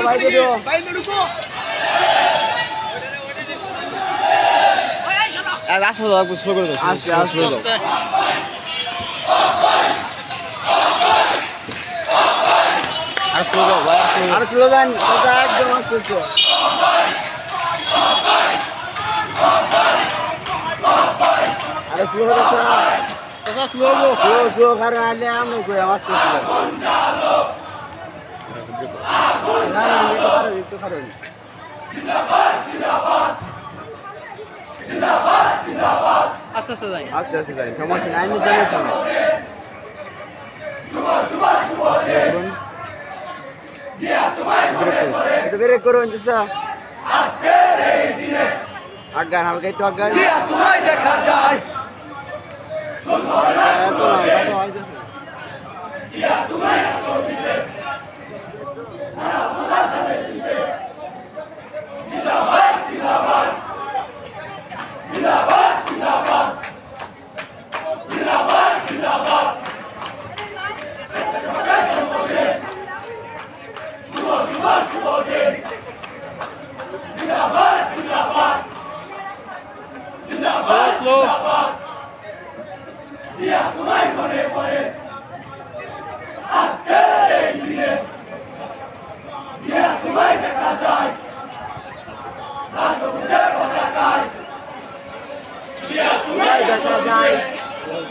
বাইরে দিও আর রাস্তা দাও স্লো করে দাও আস্তে আস্তে slow দাও। আর স্লো দাও ভাই আর। আর স্লোগান কথা একদম আস্তে আস্তে আরে স্লো কথা চাচা slow গো। স্লো স্লো কারণ আলে আমি কই স্লো না না একটু কারণ একটু কারণ আস্তে আস্তে যাই আস্তে আস্তে যাই সমস্যা নাই আমি জানি সময় ব্রেক করুন আজ্ঞান হালকা একটু আজ্ঞান দেখা যায় এত না এত হয়তো slow Đây, đây, đây, đây. Ôi,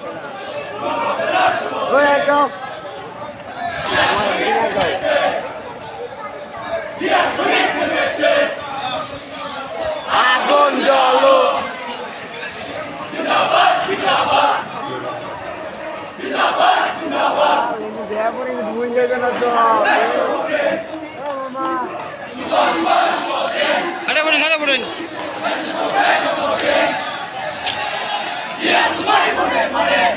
খাটে পড়েন খাটে পড়েন ও